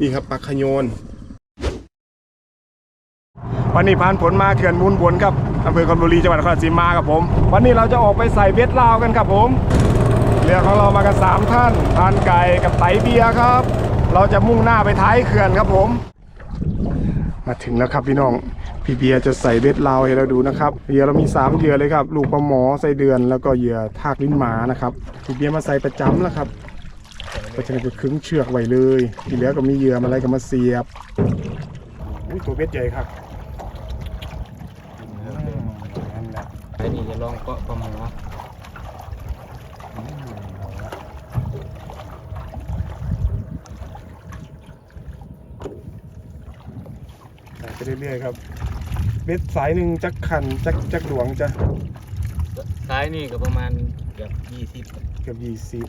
นี่ครับปลาขยน วันนี้ผ่านผลมาเขื่อนมูลบนครับอำเภอคอนบุรีจังหวัดนครราชสีมาครับผม วันนี้เราจะออกไปใส่เบ็ดลาวกันครับผมเรือของเรามากันสามท่านพานไก่กับไตเบียร์ครับ เราจะมุ่งหน้าไปท้ายเขื่อนครับผม มาถึงแล้วครับพี่น้องพี่เบียร์จะใส่เบ็ดลาวให้เราดูนะครับเหยื่อเรามี3เหยื่อเลยครับ ลูกปลาหมอไส้เดือนแล้วก็เหยื่อทากลิ้นหมานะครับพี่เบียร์มาใส่ประจำแล้วครับ ก็จะจะขึงเชือกไว้เลยที่เหลือก็มีเหยื่อมาอะไรก็มาเสียบอุ้ยตัวเบ็ดใหญ่ครับอืมนั่นแหละไอ้นี่จะลองเกาะปลาหมอใส่ไปเรื่อยๆครับเบ็ดสายหนึ่งจักขันจักจักหลวงจะซ้ายนี่ก็ประมาณเกือบยี่สิบเกือบยี่สิบ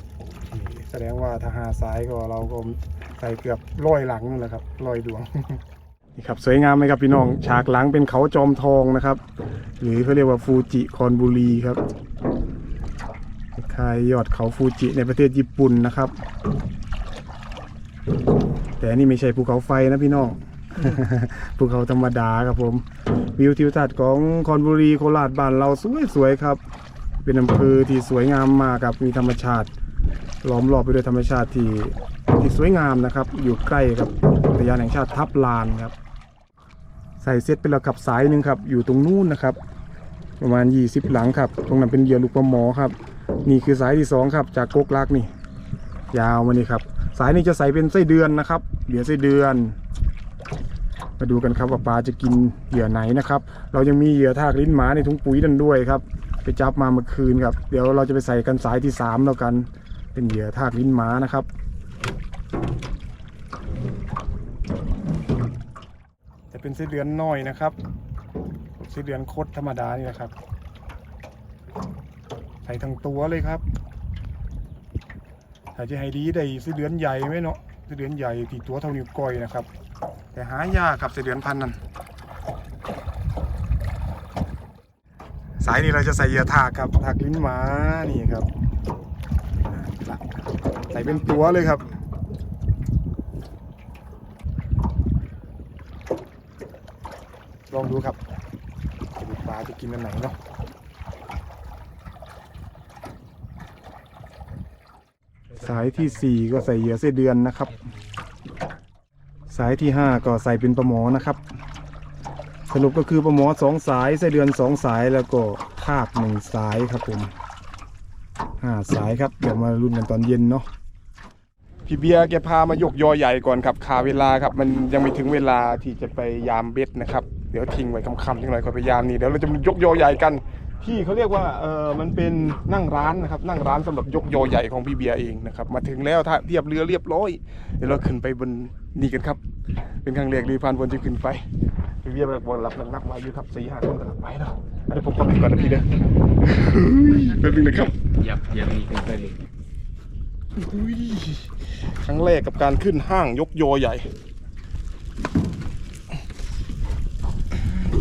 แสดงว่าถ้าหาสายก็เราก็ใส่เกือบร้อยหลังนั่นแหละครับร้อยดวงนี่ครับสวยงามไหมครับพี่น้องฉากหลังเป็นเขาจอมทองนะครับ หรือเขาเรียกว่าฟูจิคอนบุรีครับคล้ายๆยอดเขาฟูจิในประเทศญี่ปุ่นนะครับ แต่อันนี่ไม่ใช่ภูเขาไฟนะพี่น้องภูเขาธรรมดาครับผม วิวทิวทัศน์ของคอนบุรีโคราชบ้านเราสวยๆครับ เป็นอำเภอที่สวยงามมากครับมีธรรมชาติ ล้อมรอบไปด้วยธรรมชาติที่ที่สวยงามนะครับ อยู่ใกล้กับอุทยานแห่งชาติทับลานครับ ใส่เซตไปแล้วกับสายหนึ่งครับ อยู่ตรงนู้นนะครับ ประมาณ 20 หลังครับ ตรงนั้นเป็นเหยื่อลูกปลาหมอครับ นี่คือสายที่สองครับ จากโกกลักนี่ ยาวมานี่ครับ สายนี้จะใส่เป็นไส้เดือนนะครับเหยื่อไส้เดือน มาดูกันครับว่าปลาจะกินเหยื่อไหนนะครับ เรายังมีเหยื่อทากลิ้นหมาในถุงปุ๋ยนั่นด้วยครับ ไปจับมาเมื่อคืนครับ เดี๋ยวเราจะไปใส่กันสายที่สามแล้วกัน เป็นเหยื่อทากลิ้นหมานะครับ จะเป็นไส้เดือนน้อยนะครับไส้เดือนโคตรธรรมดานี่นะครับ ใส่ทั้งตัวเลยครับถ้าจะให้ดีได้ไส้เดือนใหญ่ไหมเนาะไส้เดือนใหญ่ที่ตัวเท่านิ้วก้อยนะครับ แต่หายากครับไส้เดือนพันนั้นสายนี้เราจะใส่เหยื่อทากครับทากลิ้นหมานี่ครับ ใส่เป็นตัวเลยครับ ลองดูครับปลาจะกินอันไหนเนาะสายที่สี่ก็ใส่เหยื่อไส้เดือนนะครับ สายที่ห้าก็ใส่เป็นปลาหมอนะครับ สรุปก็คือปลาหมอสองสายไส้เดือนสองสายแล้วก็ทากหนึ่งสายครับผม ห้าสายครับเดี๋ยวมาลุ้นกันตอนเย็นเนาะพี่เบียร์แกพามายกยอใหญ่ก่อนครับคาเวลาครับ มันยังไม่ถึงเวลาที่จะไปยามเบ็ดนะครับ เดี๋ยวทิ้งไว้คำๆจังหน่อยค่อยไปยามนี่เดี๋ยวเราจะมายกยอใหญ่กัน ที่เขาเรียกว่าเออมันเป็นนั่งร้านนะครับ นั่งร้านสำหรับยกยอใหญ่ของพี่เบียร์เองนะครับ มาถึงแล้วท่าเทียบเรือเรียบร้อย เดี๋ยวเราขึ้นไปบนนี่กันครับ เป็นครั้งแรกดีพานบนจะขึ้นไป พี่เบียร์บอกรับนักๆมาอยู่ครับสี่ห้าคนกำลังไปแล้วอันนี้ผมขอไปก่อนนะพี่เด้อเฮ้ยเป็นยังไงครับเหยับเหยับนี่ขึ้นไปเลยอุ้ยครั้งแรกกับการขึ้นห้างยกยอใหญ่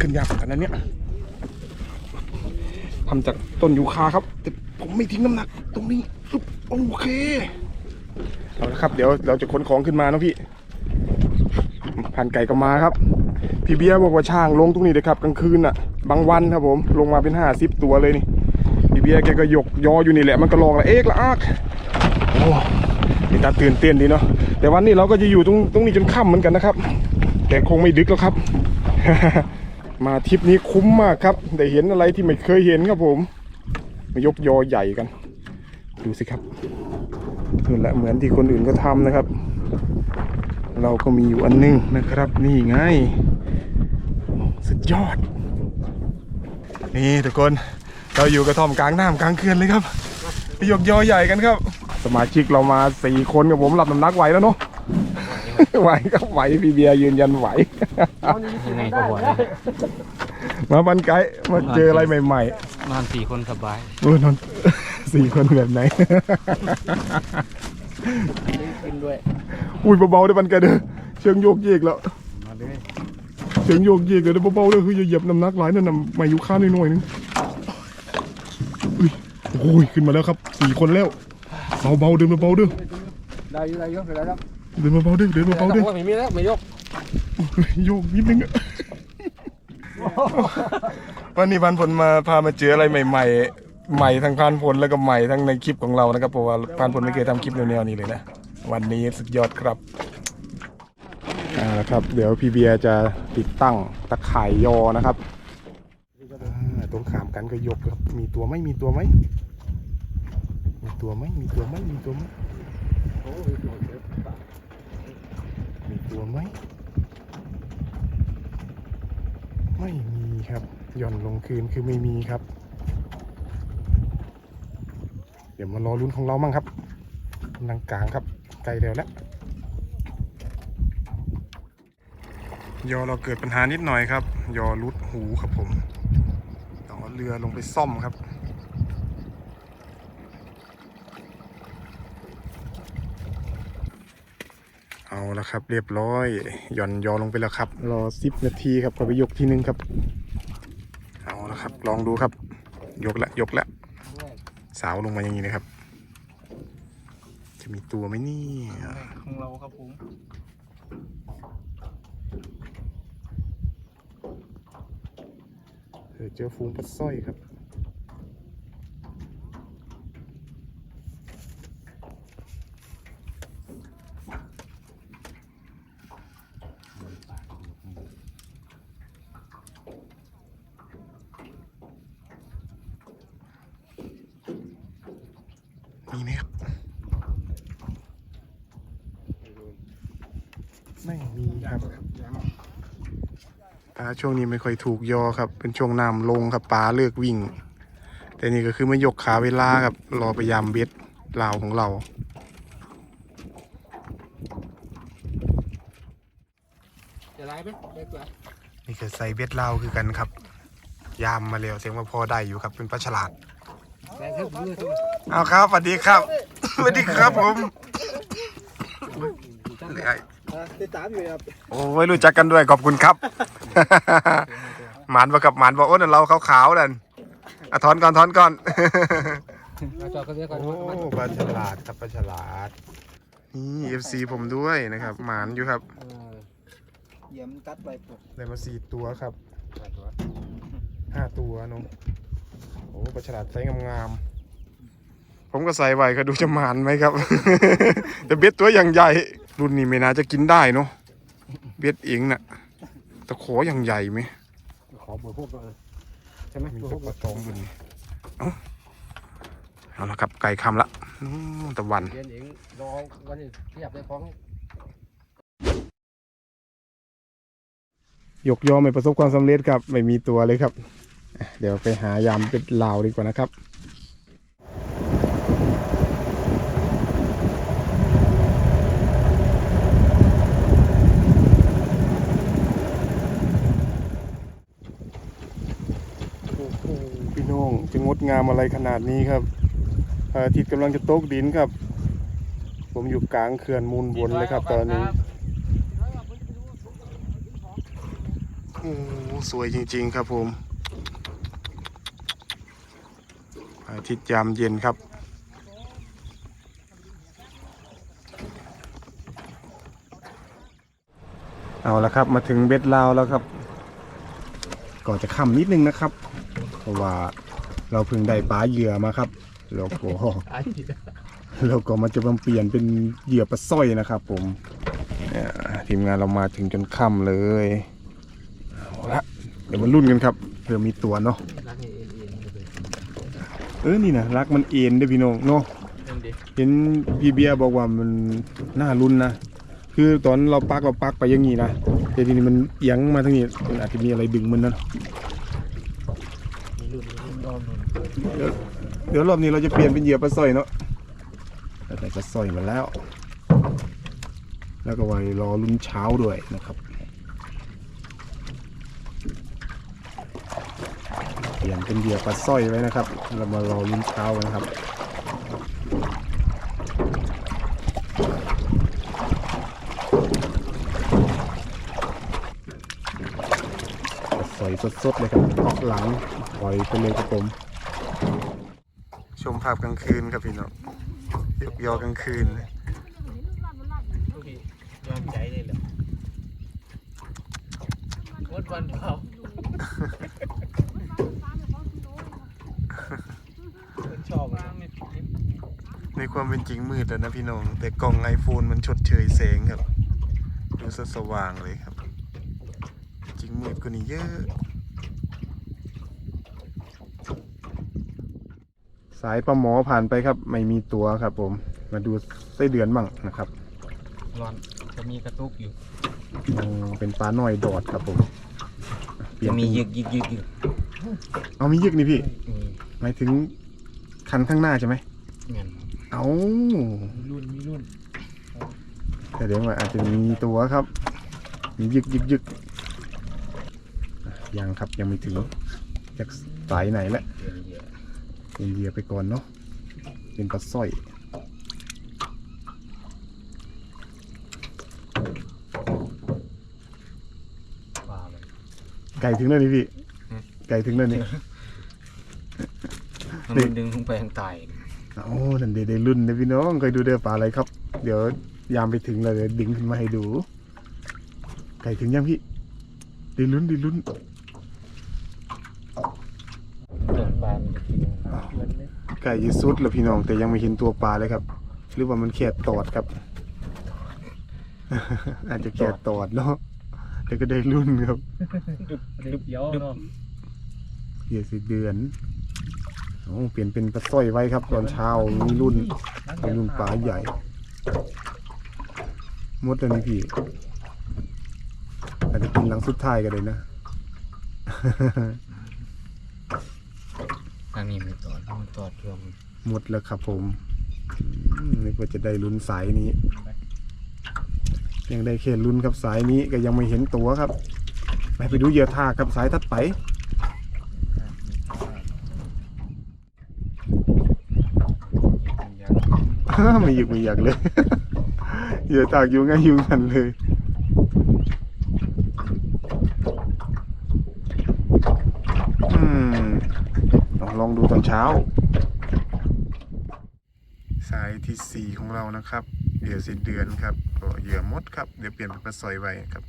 ขึ้นยากเหมือนกันนะเนี่ยทำจากต้นยูคาครับ แต่ผมไม่ทิ้งน้ำหนัก ตรงนี้ปึ๊บโอเคเอาละครับ เดี๋ยวเราจะขนของขึ้นมานะพี่ผ่านไก่ก็มาครับ พี่เบียบอกว่าช่างลงตรงนี้เลยครับกลางคืนอะ บางวันครับผมลงมาเป็นห้าสิบตัวเลยนี่พี่เบียแกก็ยกยออยู่นี่แหละมันก็ลองละเอกละอากโอ้นี่ตาตื่นเต้นดีเนาะแต่วันนี้เราก็จะอยู่ตรงตรงนี้จนค่ำเหมือนกันนะครับ แต่คงไม่ดึกแล้วครับ มาทริปนี้คุ้มมากครับได้เห็นอะไรที่ไม่เคยเห็นครับผมมายกยอใหญ่กัน ดูสิครับนี่แหละเหมือนที่คนอื่นก็ทำนะครับ เราก็มีอยู่อันหนึงนะครับ นี่ไง ยอด นี่ทุกคนเราอยู่กระท่อมกลางน้ำกลางเขื่อนเลยครับไปยกยอใหญ่กันครับ สมาชิกเรามาสี่คนกับผมรับน้ำหนักไหวแล้วเนาะไหวครับไหวพี่เบียร์ยืนยันไหวยังไงก็ไหวมาบันไกด์มาเจออะไรใหม่นอนสี่คนสบายๆโอ้ยนอนสี่คนแบบไหนกินด้วย อุ้ยเบาๆได้บันไกด์เด้อเชิงโยกเยกแล้ว มาเลยเชิงโยกเยกเลยเด้อเบาๆเด้อคืออย่าเหยียบน้ำหนักหลายนั่นน่ะมาอยู่ข้างหน่อยๆนึงอุ้ยโอ้ยขึ้นมาแล้วครับสี่คนแล้วเบาๆเดินเบาๆเด้อได้อยู่ได้อยู่ได้แล้วเดินเบาๆเด้อเดินแต่เบาๆเด้อว่าไม่มีแล้วไม่ยกโยกนิดนึงอะวันนี้พันผลมาพามาเจออะไรใหม่ๆ ใหม่ทั้งพันผลแล้วก็ใหม่ทั้งในคลิปของเรานะครับเพราะว่าพันผลไม่เคยทำคลิปแนวๆนี้เลยนะ วันนี้สุดยอดครับ อ่าครับ เดี๋ยวพี่เบียร์จะติดตั้งตะข่ายยอนะครับตรงขามกันก็ยกครับ มีตัวไหมมีตัวไหมมีตัวไหมมีตัวไหมมีตัวไหมมีตัวไหมไม่มีครับหย่อนลงคืนคือไม่มีครับ เดี๋ยวมารอลุ้นของเรามั่งครับกำลังกลางครับไกลเร็วแล้ว ยอเราเกิดปัญหานิดหน่อยครับ ยอรุดหูครับผมต้องเอาเรือลงไปซ่อมครับ เอาละครับ เรียบร้อยหย่อนยอลงไปแล้วครับ รอสิบนาทีครับก็ไปยกทีนึงครับ เอาละครับ ลองดูครับ ยกละยกละสาวลงมาอย่างนี้นะครับ จะมีตัวไหมนี่ของเราครับผม เจอฟูงปลาสร้อยครับ มีไหมครับ ไม่มีครับ ปลาช่วงนี้ไม่ค่อยถูกยอครับ เป็นช่วงน้ำลงครับปลาเลิกวิ่ง แต่นี่ก็คือมายกขาเวลาครับ รอพยายามเบ็ดลาวของเรา จะไล่ไหมเล็กกว่านี่คือใส่เบ็ดลาวคือกันครับ ยามมาเร็วเสียงว่าพอได้อยู่ครับเป็นปลาฉลาดแต่เท่าผมเลยทุกเอาครับสวัสดีครับสวัสดีครับผมไอ้ติดตามอยู่ครับโอ้ยรู้จักกันด้วยขอบคุณครับ หมานว่ากับหมานว่าโอ้นั่นเราขาวๆนั่นอะถอนก่อนถอนก่อน มาจอดกันเรียกก่อนโอ้ปลาฉลาดครับปลาฉลาด นี่เอฟซีผมด้วยนะครับ หมานอยู่ครับเยี่ยมกัดไปปุ๊บได้มาสี่ตัวครับห้าตัวเนอะโอ้ปลาฉลาดไซส์งามๆ ผมก็ใส่ไว้ก็ดูจะหมานไหมครับ แต่เบ็ดตัวอย่างใหญ่ รุ่นนี้ไม่น่าจะกินได้เนาะเบ็ดเองน่ะ ตะขออย่างใหญ่ไหมขอเบอร์พวกก่อนใช่ไหมมีเบอร์ตะพวกปะตองบนนี้เอ้าเอาละครับไก่คำละอืมตะวันเรียนเองรอวันนี้เทียบได้ของยกยอไม่ประสบความสำเร็จครับ ไม่มีตัวเลยครับอะเดี๋ยวไปหายามเป็ดลาวดีกว่านะครับ โอ้โหพี่น้องจะง ดงามอะไรขนาดนี้ครับพระอาทิตย์กำลังจะตกดินครับ ผมอยู่กลางเขื่อนมูลบนเลยครับ ตอนนี้โอ้โหสวยจริง ๆ ครับผมพระอาทิตย์ยามเย็นครับเอาละครับมาถึงเบ็ดลาวแล้วครับ ก่อนจะค่ำนิดนึงนะครับ เพราะว่า เราเพิ่งได้ปลาเหยื่อมาครับแล้วก็แล้วก็มันจะมาเปลี่ยนเป็นเหยื่อปลาสร้อยนะครับผมทีมงานเรามาถึงจนค่ำเลยเอาละเดี๋ยวมาลุ้นกันครับเผื่อมีตัวเนาะเออนี่นะรักมันเอ็นเด้พี่น้องเนาะเห็นพี่เบียร์บอกว่ามันน่าลุ้นนะคือตอนเราปักเราปักไปอย่างงี้นะแต่ทีนี้มันเอียงมาทางนี้มันอาจจะมีอะไรดึงมันนะ มีรุ่นรุ่นดอมรุ่น เดี๋ยวเดี๋ยวรอบนี้เราจะเปลี่ยนเป็นเหยื่อปลาสร้อยเนาะแต่ปลาสร้อยมาแล้ว แล้วก็ไว้รอลุ้นเช้าด้วยนะครับ เปลี่ยนเป็นเหยื่อปลาสร้อยไว้นะครับ เรามารอลุ้นเช้ากันะครับสอยสดๆเลยครับเกาะหลังปล่อยไปเลยครับผม ชมภาพกลางคืนครับพี่น้องยกยอกลางคืนยอมใจเลยเหรอวัดวันเผาชอในความเป็นจริงมืดแล้วนะพี่น้อง แต่กล้องไอโฟนมันชดเชยแสงครับ ดูสสว่างเลยครับ จริงมืดกว่านี้เยอะ สายปลาหมอผ่านไปครับ ไม่มีตัวครับ ผม มาดูไส้เดือนบ้างนะครับร้อนจะมีกระตุกอยู่อืมเป็นปลาหน่อยดอดครับผมเปลี่ยจะนมีเป็นยึกยึกยึกอยู่เอามียึกนี่พี่มีหมายถึงคันข้างหน้าใช่ไหมเงินเอามีรุ่นมีรุ่นแต่เดี๋ยวว่าอาจจะมีตัวครับ มียึกยึกยึกอะยังครับยังไม่ถึงจากสายไหนแหละเยอะเยอะ เป็นเหยียไปก่อนเนาะเป็นปลาสร้อยปลาเลยไก่ถึงแล้วนี่พี่อืมไก่ถึงแล้วนี่มันดึงลงไปทางใต้โอ้นั่นเดี๋ยวได้รุ่นนะพี่น้องเคยดูเดือปลาอะไรครับ เดี๋ยวยามไปถึงเราจะดึงขึ้นมาให้ดู ไก่ถึงยังพี่ได้ลุ้นได้ลุ้น เดินปลามันจะกิน ไก่ยีสุดแล้วพี่น้อง แต่ยังไม่เห็นตัวปลาเลยครับ หรือว่ามันแค่ตอดครับ อาจจะแค่ตอดเนาะแต่ก็ได้รุ่นครับดึบเดียวเนาะเหยียสิเดือนโอ้เปลี่ยนเป็นปลาสร้อยไว้ครับ ตอนเช้ามีรุ่นมีรุ่นปลาใหญ่หมดแล้วนี่พี่อาจจะกินหลังสุดท้ายกันเลยนะ ทางนี้ไม่ต อดมันตอดรวมหมดแล้วครับผมอืมนึกว่าจะได้ลุ้นสายนี้ ยังได้แค่ลุ้นครับสายนี้ก็ยังไม่เห็นตัวครับ ไปไปดูเหยื่อทากครับสายทัดไปไม่หยุกไม่อยากเลยเหยื่อทากอยู่ง่ายอยู่กันเลยอืมลองลองดูตอนเช้าสายที่สี่ของเรานะครับเหยื่อสิเดือนครับก็เหยื่อมดครับเดี๋ยวเปลี่ยนเป็นปลาสอยไว้ครับ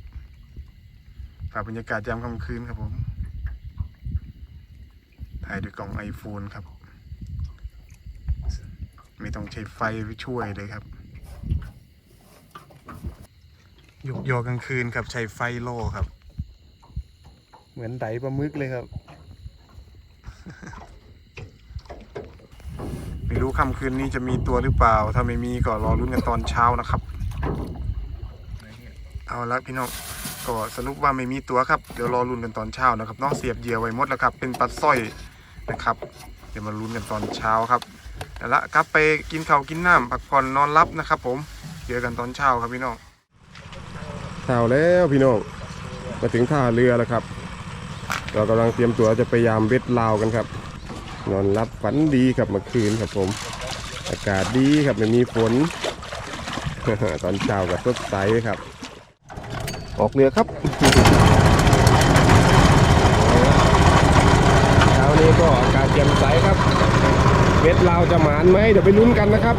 ฝากบรรยากาศยามค่ำคืนครับผมถ่ายด้วยกล้อง iPhone ครับ ไม่ต้องใช้ไฟช่วยเลยครับยกยอกลางคืนครับใช้ไฟโล่ครับ เหมือนไดปลาหมึกเลยครับ ไม่รู้ค่ำคืนนี้จะมีตัวหรือเปล่า ถ้าไม่มีก็รอรุ้นกันตอนเช้านะครับ เอาละพี่น้องก็สรุปว่าไม่มีตัวครับ เดี๋ยวรอรุ้นกันตอนเช้านะครับน้องเสียบเหยื่อไว้หมดแล้วครับ เป็นปลาสร้อยนะครับ เดี๋ยวมาลุ้นกันตอนเช้าครับเอาละครับไปกินข้าวกินน้ำพักผ่อนนอนรับนะครับ ผมเจอกันตอนเช้าครับพี่น้องเช้าแล้วพี่น้องมาถึงท่าเรือแล้วครับ เรากำลังเตรียมตัวจะไปยามเบ็ดลาวกันครับ นอนรับฝันดีครับเมื่อคืนครับผม อากาศดีครับไม่มีฝน ตอนเช้ากับสดใสครับ ออกเรือครับเช้านี้ก็อากาศแจ่มใสครับเบ็ดลาวจะหมานไหมเดี๋ยวไปลุ้นกันนะครับ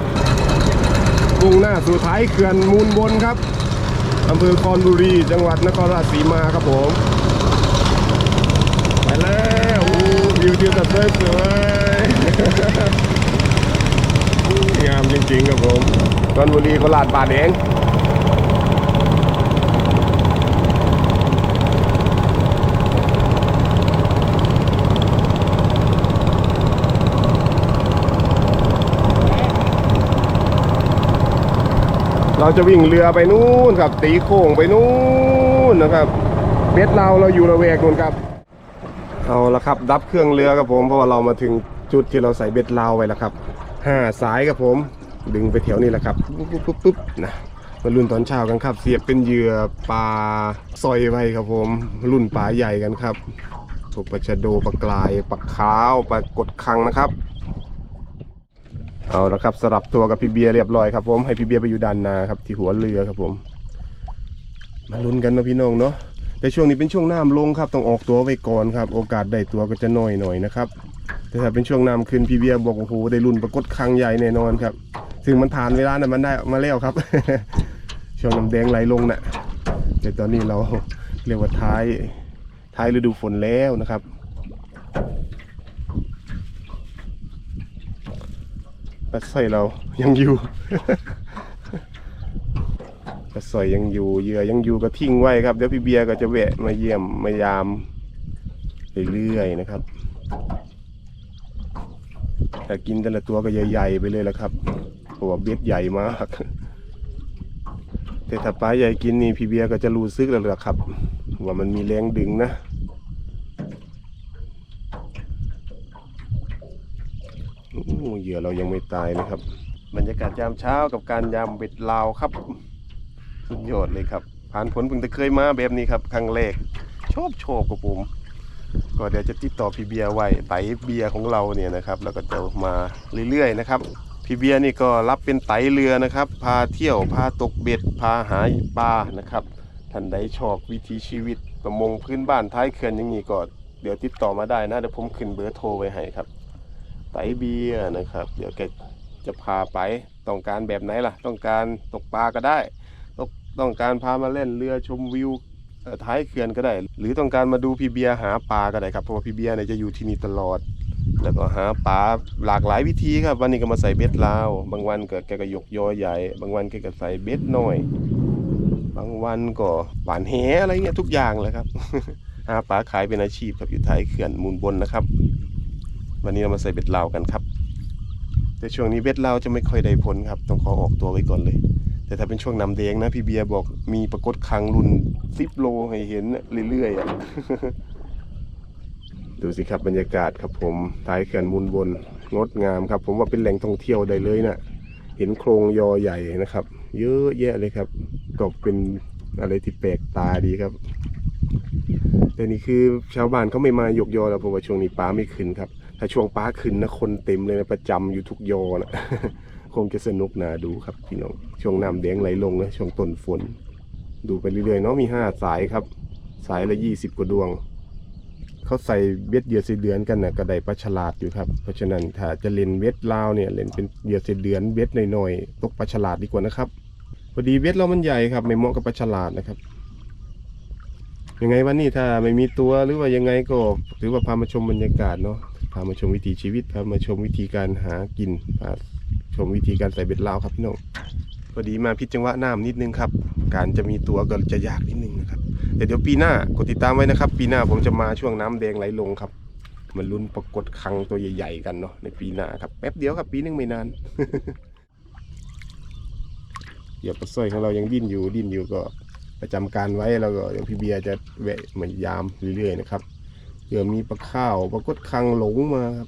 มุ่งหน้าสู่ท้ายเขื่อนมูลบนครับอำเภอคอนบุรี จังหวัดนครราชสีมาครับผม ไปแล้ว วิวทิวทัศน์สวยๆงามจริงๆครับผมคอนบุรีโคราชบาดเองเราจะวิ่งเรือไปนู่นครับตีโค้งไปนู่นนะครับเบ็ดเราเราอยู่ระแวกนู่นครับ เอาละครับ ดับเครื่องเรือครับผมเพราะว่าเรามาถึงจุดที่เราใส่เบ็ดลาวไว้แล้วครับห้าสายครับผม ดึงไปแถวนี้แหละครับปุ๊บปุ๊บปุ๊บปุ๊บนะมารุ่นตอนเช้ากันครับ เสียบเป็นเหยื่อปลาซอยไว้ครับผม รุ่นปลาใหญ่กันครับพวกปลาชะโดปลากรายปลาขาวปลากดคังนะครับ เอาละครับสลับตัวกับพี่เบียร์เรียบร้อยครับผมให้พี่เบียร์ไปอยู่ด้านหนาครับที่หัวเรือครับผม มาลุ้นกันนะพี่น้องเนาะ แต่ช่วงนี้เป็นช่วงน้ำลงครับต้องออกตัวไว้ก่อนครับ โอกาสได้ตัวก็จะน้อยหน่อยนะครับแต่ถ้าเป็นช่วงน้ำขึ้นพี่เบียร์บอกโอ้โหได้รุ่นปรากฏครั้งใหญ่แน่นอนครับซึ่งมันผ่านเวลานั้นมันได้มาแล้วครับ ช่วงน้ำแดงไหลลงน่ะแต่ตอนนี้เราเรียกว่าท้ายท้ายฤดูฝนแล้วนะครับปลาสร้อยเรายังอยู่ สอยยังอยู่เหยื่อยังอยู่ก็ทิ้งไว้ครับเดี๋ยวพี่เบียร์ก็จะแวะมาเยี่ยมมายามเรื่อยๆนะครับแต่กินแต่ละตัวก็ใหญ่ๆไปเลยละครับเพราะว่าเบ็ดใหญ่มากแต่ถ้าปลาใหญ่กินนี่พี่เบียร์ก็จะรู้ซึกแล้วละครับ ว่ามันมีแรงดึงนะเหยื่อเรายังไม่ตายนะครับ บรรยากาศยามเช้ากับการยามเบ็ดลาวครับ สุดยอดเลยครับ ผ่านผลเพิ่งจะเคยมาแบบนี้ครับครั้งแรกชอบชอบกับผม ก็เดี๋ยวจะติดต่อพี่เบียร์ไว้ไตเบียร์ของเราเนี่ยนะครับ แล้วก็จะมาเรื่อยๆนะครับพี่เบียร์นี่ก็รับเป็นไตเรือนะครับ พาเที่ยวพาตกเบ็ดพาหาปลานะครับท่านใดชอบวิถีชีวิตประมงพื้นบ้านท้ายเขื่อนอย่างนี้ก็เดี๋ยวติดต่อมาได้นะเดี๋ยวผมขึ้นเบอร์โทรไว้ให้ครับ ไตเบียร์นะครับ เดี๋ยวแกจะพาไปต้องการแบบไหนล่ะ ต้องการตกปลาก็ได้ ต้องการพามาเล่นเรือชมวิวท้ายเขื่อนก็ได้ หรือต้องการมาดูพี่เบียหาปลาก็ได้ครับเพราะว่าพี่เบียเนี่ยจะอยู่ที่นี่ตลอด แล้วก็หาปลาหลากหลายวิธีครับ วันนี้ก็มาใส่เบ็ดลาว บางวันก็แกก็ยกยอใหญ่ บางวันแกก็ใส่เบ็ดน้อย บางวันก็หวานแหอะไรเงี้ยทุกอย่างเลยครับหาปลาขายเป็นอาชีพครับอยู่ท้ายเขื่อนมูลบนนะครับ วันนี้เรามาใส่เบ็ดลาวกันครับ แต่ช่วงนี้เบ็ดลาวจะไม่ค่อยได้ผลครับ ต้องขอออกตัวไว้ก่อนเลย แต่ถ้าเป็นช่วงน้ำแดงนะพี่เบียร์บอกมีปรากฏคังรุ่นซิปโลให้เห็นเรื่อยๆดูสิครับบรรยากาศครับผมท้ายเขื่อนมูลบนงดงามครับ ผมว่าเป็นแหล่งท่องเที่ยวได้เลยนะเห็นโครงยอใหญ่นะครับ เยอะแยะเลยครับก็เป็นอะไรที่แปลกตาดีครับแต่นี่คือชาวบ้านเขาไม่มายกยอแล้วเพราะว่าช่วงนี้ป้าไม่ขึ้นครับ ถ้าช่วงป้าขึ้นนะคนเต็มเลยนะประจำอยู่ทุกยอนะ คงจะสนุกนาดูครับพี่น้องช่วงน้ำแดงไหลลงนะช่วงต้นฝน ดูไปเรื่อยๆเนาะมีห้าสายครับ สายละยี่สิบกว่าดวง เขาใส่เบ็ดเหยื่อเสเดือนกันนะก็ได้ปลาฉลาดอยู่ครับเพราะฉะนั้นถ้าจะเล่นเบ็ดลาวเนี่ยเล่นเป็นเหยื่อเสเดือนเบ็ดหน่อยๆตกปลาฉลาดดีกว่านะครับพอดีเบ็ดเรามันใหญ่ครับไม่เหมาะกับปลาฉลาดนะครับยังไงวันนี้ถ้าไม่มีตัวหรือว่ายังไงก็ถือว่าพามาชมบรรยากาศเนาะพามาชมวิถีชีวิตพามาชมวิธีการหากินพา ชมวิธีการใส่เบ็ดลาวครับพี่น้องพอดีมาพิจังหวะน้ำนิดนึงครับ การจะมีตัวก็จะยากนิดนึงนะครับแต่เดี๋ยวปีหน้ากดติดตามไว้นะครับ ปีหน้าผมจะมาช่วงน้ำแดงไหลลงครับมันลุ้นปรากฏครั้งตัวใหญ่ ๆ กันเนาะในปีหน้าครับแป๊บเดียวครับปีนึงไม่นานเดี๋ยวปลาสร้อยของเรายังดิ้นอยู่ดิ้นอยู่ก็ประจำการไว้แล้วก็อย่างพี่เบียร์จะแวะเหมือนยามเรื่อยๆนะครับเผื่อมีปลาข้าวปรากฏคังหลงมาครับ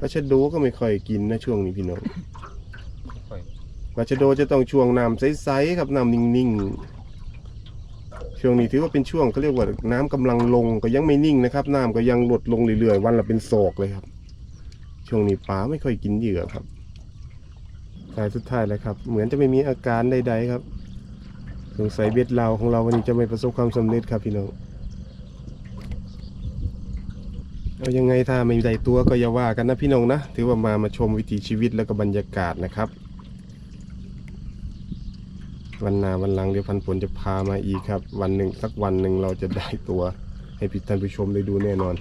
ปลาชะโดก็ไม่ค่อยกินนะช่วงนี้พี่น้องค่อยปลาชะโดจะต้องช่วงน้ำใสๆครับน้ำนิ่งๆ ช่วงนี้ถือว่าเป็นช่วงเขาเรียกว่าน้ำกำลังลงก็ยังไม่นิ่งนะครับ น้ำก็ยังลดลงเรื่อยๆวันละเป็นศอกเลยครับ ช่วงนี้ปลาไม่ค่อยกินเหยื่อครับสายสุดท้ายแล้วครับ เหมือนจะไม่มีอาการใดๆครับสงสัยเบ็ดเราของเราวันนี้จะไม่ประสบความสำเร็จครับพี่น้อง เอายังไงถ้าไม่ได้ตัวก็อย่าว่ากันนะพี่น้องนะ ถือว่ามามาชมวิถีชีวิตแล้วก็บรรยากาศนะครับ วันนาวันหลังเดี๋ยวพันผลจะพามาอีกครับ วันหนึ่งสักวันหนึ่งเราจะได้ตัว ให้พี่ท่านผู้ชมได้ดูแน่นอน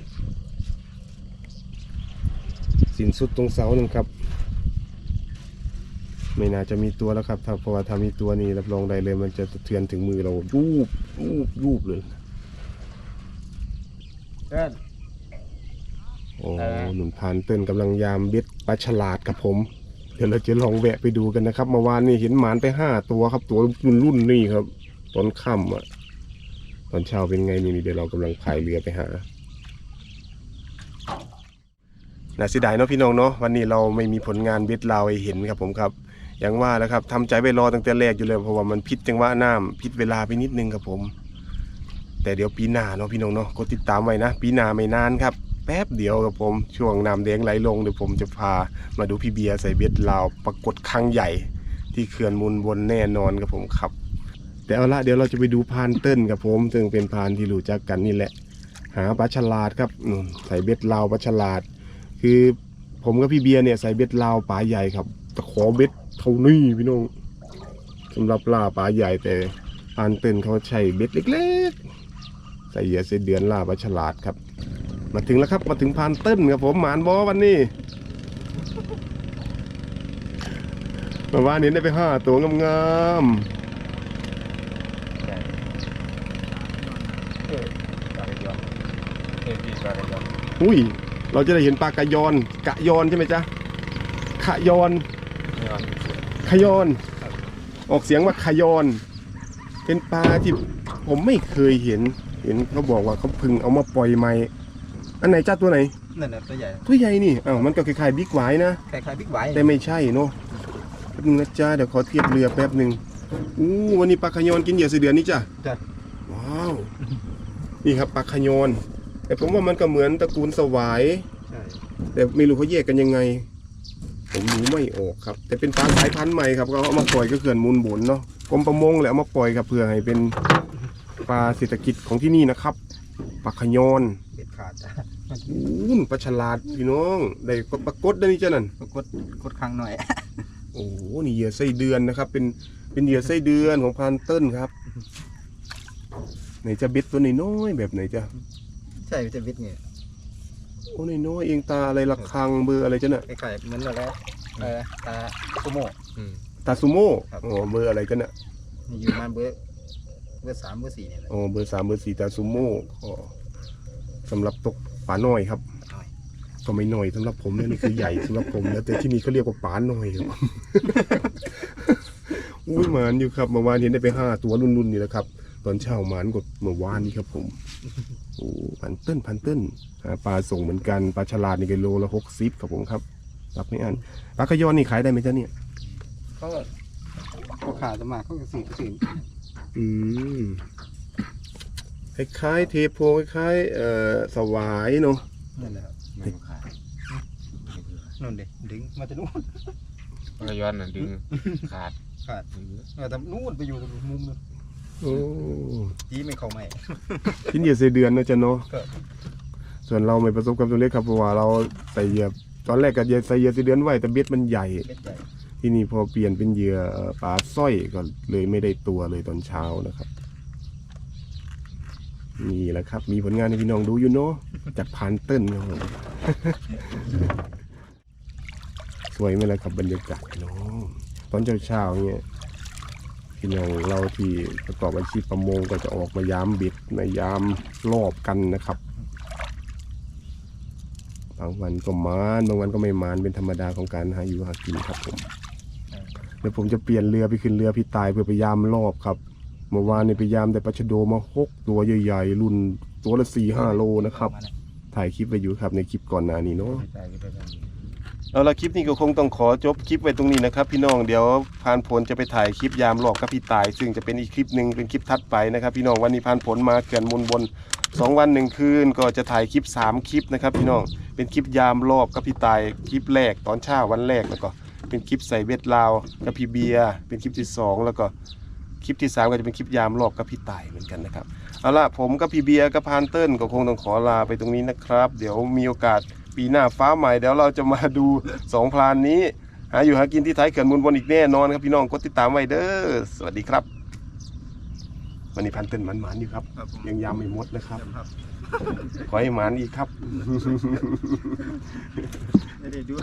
สินสุดตรงเสาหนึ่งครับไม่น่าจะมีตัวแล้วครับ ถ้าเพราะว่าถ้ามีตัวนี้รับรองได้เลยมันจะเทือนถึงมือเรายูบยูบยูบเลยเอิ้น อ้เออหนุ่มพานเต้นกำลังยามเบ็ดปลาฉลาดครับผม เดี๋ยวเราจะลองแวะไปดูกันนะครับเมื่อวานนี่เห็นหมานไปห้าตัวครับ ตัวรุ่นรุ่นนี่ครับ ตอนค่ำอะ ตอนเช้าเป็นไงนี่นี่เดี๋ยวเรากำลังพายเรือไปหาน่าเสียดายเนาะพี่น้องเนาะวันนี้เราไม่มีผลงานเบ็ดลาวให้เห็นครับผมครับอย่างว่าแล้วครับทำใจไว้รอตั้งแต่แรกอยู่เลยเพราะว่ามันพิษจังหวะน้ำพิษเวลาไปนิดนึงครับผม แต่เดี๋ยวปีหน้าเนาะพี่น้องเนาะกดติดตามไว้นะ ปีหน้าไม่นานครับ แป๊บเดียวครับผม ช่วงน้ำแดงไหลลงเดี๋ยวผมจะพามาดูพี่เบียร์ใส่เบ็ดลาวปรากฏครั้งใหญ่ ที่เขื่อนมูลบนแน่นอนครับผมครับ แต่เอาละเดี๋ยวเราจะไปดูพานเติ้ลครับผมซึ่งเป็นพานที่รู้จักกันนี่แหละ หาปลาฉลาดครับนู่นใส่เบ็ดลาวปลาฉลาด คือผมกับพี่เบียร์เนี่ยใส่เบ็ดลาวปลาใหญ่ครับตะขอเบ็ดเท่านี้พี่น้องสำหรับล่าปลาใหญ่แต่ปานเตินเขาใช้เบ็ดเล็ก ๆ ใส่เหยื่อเส้นเดือนล่าปลาฉลาดครับ มาถึงแล้วครับมาถึงพานเต้นครับผมหมานบอวันนี้เมื่านี้ได้ไปห้าตัวงามๆอุ้ย เราจะได้เห็นปลากระยอน กะยอนใช่ไหมจ๊ะขะยอนขยอน ออกเสียงว่าขยอน เป็นปลาที่ผมไม่เคยเห็น เห็นเขาบอกว่าเขาพึ่งเอามาปล่อยใหม่ อันไหนจ้าตัวไหน นั่นแหละตัวใหญ่ตัวใหญ่นี่อ้าวมันก็คล้ายๆบิ๊กไวท์นะคล้ายๆบิ๊กไบค์แต่ไม่ใช่เนาะแป๊บนึงนะจ๊ะเดี๋ยวขอเทียบเรือแป๊บหนึ่งอู้วันนี้ปลาขยอนกินเหยื่อสีเดือนนี่จ้ะจ้ะว้าวนี่ครับปลาขยอนแต่ผมว่ามันก็เหมือนตระกูลสวายใช่แต่ไม่รู้เขาแยกกันยังไง ผมรู้ไม่ออกครับ แต่เป็นปลาสายพันธุ์ใหม่ครับเขาเอามาปล่อยก็เขื่อนมูลบุญเนาะกรมประมงแหละเอามาปล่อยครับเพื่อให้เป็นปลาเศรษฐกิจของที่นี่นะครับปลาขยอนเบ็ดขาดจ้ะ อู้นปลาฉลาดพี่น้องได้ปลากดได้นี่จ้ะนั่นก็กดกดครั้งหน่อย โอ้โหนี่เหยื่อไส้เดือนนะครับ เป็นเป็นเหยื่อไส้เดือนของพานเติ้ลครับไหนจะเบ็ดตัวน้อยๆแบบไหนจ้ะใช่จะเบ็ดเนี่ยโอ้น้อยๆเองตาอะไรระคังเบอร์อะไรจ้ะน่ะคล้ายๆเหมือนอะไรอะไรนะตาโกโม่อืมตาซูโม่ครับ อ๋อเบอร์อะไรกันน่ะนี่อยู่ประมาณเบอร์เบอร์สามเบอร์สี่เนี่ยแหละอ๋อเบอร์สามเบอร์สี่ตาซูโม่ก็สำหรับตก ป่าน้อยครับหน่อยก็ไม่น้อยสำหรับผมนะนี่คือใหญ่สำหรับผมนะแต่ที่นี่เขาเรียกว่าป่าน้อยครับอุ้ยหมานอยู่ครับเมื่อวานเห็นได้ไปห้าตัวรุ่นๆนี่แหละครับ ตอนเช้าหมานกดเมื่อวานนี้ครับผมโอ้พันเติ้นพันเติ้นหาปลาส่งเหมือนกันปลาฉลาดนี่กิโลละหกสิบครับผมครับรับไม่อันปลากระยอนนี่ขายได้ไหมจ๊ะเนี่ยเขาก็เขาขาดจะมาเขาก็สื่อสื่ออืม คล้ายๆเทโพคล้ายๆเอ่อสวายเนาะนั่นแหละครับไม่ขายนู่นดิดึงมาจะนู่นปลากระย้อนน่ะดึงขาดขาดเออแต่นู่นไปอยู่ตรงมุมนู้นโอ้ยีไม่เข้าไม่กินเหยื่อเสยเดือนเนอะจ๊ะเนาะก็ส่วนเราไม่ประสบความสำเร็จครับเพราะว่าเราใส่เหยื่อตอนแรกก็เหยื่อใส่เหยื่อเสยเดือนไว้แต่เบ็ดมันใหญ่เบ็ดใหญ่ที่นี่พอเปลี่ยนเป็นเหยื่อเอ่อปลาสร้อยก็เลยไม่ได้ตัวเลยตอนเช้านะครับ นี่แหละครับ มีผลงานให้พี่น้องดูอยู่เนาะจากพานเติ้ลครับผมสวยไหมล่ะครับบรรยากาศพี่น้องตอนเช้าๆเนี่ยพี่น้องเราที่ประกอบอาชีพประมงก็จะออกมายามบ็ดมายามรอบกันนะครับบางวันก็มานบางวันก็ไม่มานเป็นธรรมดาของการหาอยู่หากินครับผมเดี๋ยวผมจะเปลี่ยนเรือไปขึ้นเรือพี่ตายเพื่อไปยามรอบครับ เมื่อวานนี่ไปยามแต่ปลาชะโดมาหกตัวใหญ่ๆ รุ่นตัวละสี่ห้าโลนะครับ ถ่ายคลิปไว้อยู่ครับในคลิปก่อนหน้านี้เนาะไม่ใช่ก็ได้เอาละคลิปนี้ก็คงต้องขอจบคลิปไว้ตรงนี้นะครับพี่น้องเดี๋ยวพานผลจะไปถ่ายคลิปยามรอบกับพี่ตาย ซึ่งจะเป็นอีกคลิปหนึ่งเป็นคลิปทัดไปนะครับ พี่น้องวันนี้พานผลมาเขื่อนมูลบนสองวันหนึ่งคืนก็จะถ่ายคลิปสามคลิปนะครับ พี่น้องเป็นคลิปยามรอบกับพี่ตายคลิปแรกตอนเช้าวันแรกแล้วก็ เป็นคลิปใส่เวทลาวกับพี่เบียร์เป็นคลิปที่สองแล้วก็ คลิปที่สามก็จะเป็นคลิปยามรอบกับพี่ตายเหมือนกันนะครับเอาละผมกับพี่เบียร์กับพานเติ้ลก็คงต้องขอลาไปตรงนี้นะครับ เดี๋ยวมีโอกาสปีหน้าฟ้าใหม่เดี๋ยวเราจะมาดูสองพลานนี้หาอยู่หากินที่ท้ายเขื่อนมูลบนอีกแน่นอนครับพี่น้องกดติดตามไว้เด้อสวัสดีครับ วันนี้พันเติ้ลหมันๆอยู่ครับ ครับผม ยังยามไม่หมดนะครับ ครับขอให้หมันอีกครับ ไม่ได้ดู